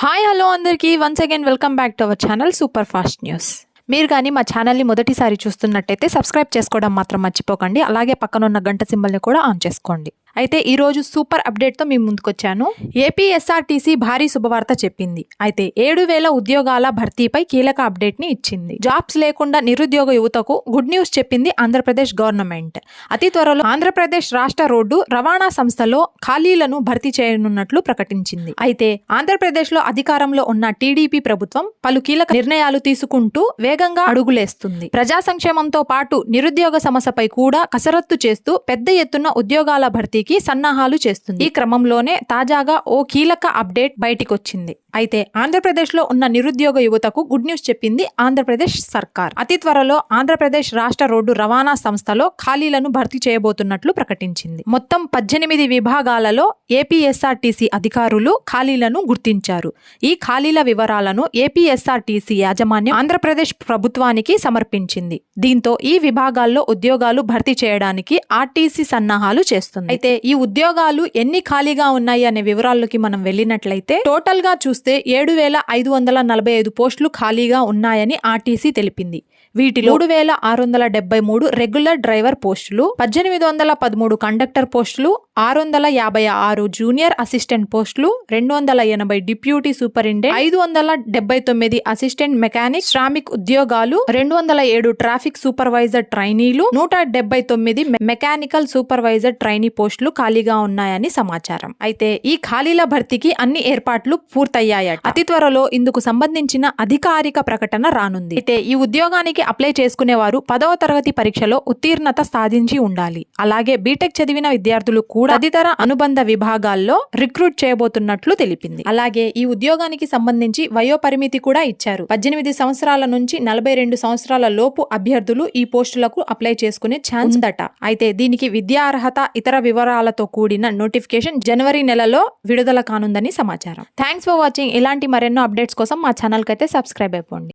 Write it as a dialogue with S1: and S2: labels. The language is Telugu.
S1: హాయ్ హలో అందరికీ. Once again welcome back to our channel super fast news మీరు కానీ మా ఛానల్ని మొదటిసారి చూస్తున్నట్టయితే సబ్స్క్రైబ్ చేసుకోవడం మాత్రం మర్చిపోకండి. అలాగే పక్కనున్న గంట సింబల్ని కూడా ఆన్ చేసుకోండి. అయితే ఈరోజు సూపర్ అప్డేట్తో మీ ముందుకొచ్చాను. ఏపీఎస్ఆర్టీసీ భారీ శుభవార్త చెప్పింది. అయితే ఏడు వేల ఉద్యోగాల భర్తీపై కీలక అప్డేట్ని ఇచ్చింది. జాబ్స్ లేకుండా నిరుద్యోగ యువతకు గుడ్ న్యూస్ చెప్పింది ఆంధ్రప్రదేశ్ గవర్నమెంట్. అతి త్వరలో ఆంధ్రప్రదేశ్ రాష్ట్ర రోడ్డు రవాణా సంస్థలో ఖాళీలను భర్తీ చేయనున్నట్లు ప్రకటించింది. అయితే ఆంధ్రప్రదేశ్లో అధికారంలో ఉన్న టీడీపీ ప్రభుత్వం పలు కీలక నిర్ణయాలు తీసుకుంటూ వేగంగా అడుగులేస్తుంది. ప్రజా సంక్షేమంతో పాటు నిరుద్యోగ సమస్యపై కూడా కసరత్తు చేస్తూ పెద్ద ఎత్తున ఉద్యోగాల భర్తీకి సన్నాహాలు చేస్తుంది. ఈ క్రమంలోనే తాజాగా ఓ కీలక అప్డేట్ బయటికొచ్చింది. అయితే ఆంధ్రప్రదేశ్లో ఉన్న నిరుద్యోగ యువతకు గుడ్ న్యూస్ చెప్పింది ఆంధ్రప్రదేశ్ సర్కార్. అతి త్వరలో ఆంధ్రప్రదేశ్ రాష్ట్ర రోడ్డు రవాణా సంస్థలో ఖాళీలను భర్తీ చేయబోతున్నట్లు ప్రకటించింది. మొత్తం పద్దెనిమిది విభాగాలలో ఏపీఎస్ఆర్టీసీ అధికారులు ఖాళీలను గుర్తించారు. ఈ ఖాళీల వివరాలను ఏపీఎస్ఆర్టీసీ యాజమాన్యం ఆంధ్రప్రదేశ్ ప్రభుత్వానికి సమర్పించింది. దీంతో ఈ విభాగాల్లో ఉద్యోగాలు భర్తీ చేయడానికి ఆర్టీసీ సన్నాహాలు చేస్తుంది. అయితే ఈ ఉద్యోగాలు ఎన్ని ఖాళీగా ఉన్నాయి అనే వివరాల్లోకి మనం వెళ్ళినట్లయితే టోటల్గా చూస్తే ఏడు వేల ఐదు వందల నలభై ఐదు పోస్టులు ఖాళీగా ఉన్నాయని ఆర్టీసీ తెలిపింది. వీటిలో మూడు వేల ఆరు వందల డెబ్బై మూడు రెగ్యులర్ డ్రైవర్ పోస్టులు పద్దెనిమిది వందల పదమూడు కండక్టర్ పోస్టులు ఆరు వందల యాభై ఆరు జూనియర్ అసిస్టెంట్ పోస్టులు రెండు వందల ఎనభై డిప్యూటీ సూపరింటెండెంట్ ఐదు వందల డెబ్బై తొమ్మిది అసిస్టెంట్ మెకానిక్ శ్రామిక్ ఉద్యోగాలు రెండు వందల ఏడు ట్రాఫిక్ సూపర్వైజర్ ట్రైనీలు నూట డెబ్బై తొమ్మిది మెకానికల్ సూపర్వైజర్ ట్రైనీ పోస్టులు. ఖాళీగా ఉన్నాయని సమాచారం. అయితే ఈ ఖాళీల భర్తీకి అన్ని ఏర్పాట్లు పూర్తయ్యాయట. అతి త్వరలో ఇందుకు సంబంధించిన అధికారిక ప్రకటన రానుంది. అయితే ఈ ఉద్యోగానికి అప్లై చేసుకునేవారు పదవ తరగతి పరీక్షలో ఉత్తీర్ణత సాధించి ఉండాలి. అలాగే బీటెక్ చదివిన విద్యార్థులు కూడా తదితర అనుబంధ విభాగాల్లో రిక్రూట్ చేయబోతున్నట్లు తెలిపింది. అలాగే ఈ ఉద్యోగానికి సంబంధించి వయో పరిమితి కూడా ఇచ్చారు. పద్దెనిమిది సంవత్సరాల నుంచి నలభై రెండు సంవత్సరాల లోపు అభ్యర్థులు ఈ పోస్టులకు అప్లై చేసుకునే ఛాన్స్ ఉందట. అయితే దీనికి విద్యా అర్హత ఇతర వివరాలతో కూడిన నోటిఫికేషన్ జనవరి నెలలో విడుదల కానుందని సమాచారం. థ్యాంక్స్ ఫర్ వాచింగ్ ఇలాంటి మరెన్నో అప్డేట్స్ కోసం మా ఛానల్కి అయితే సబ్స్క్రైబ్ అయిపోండి.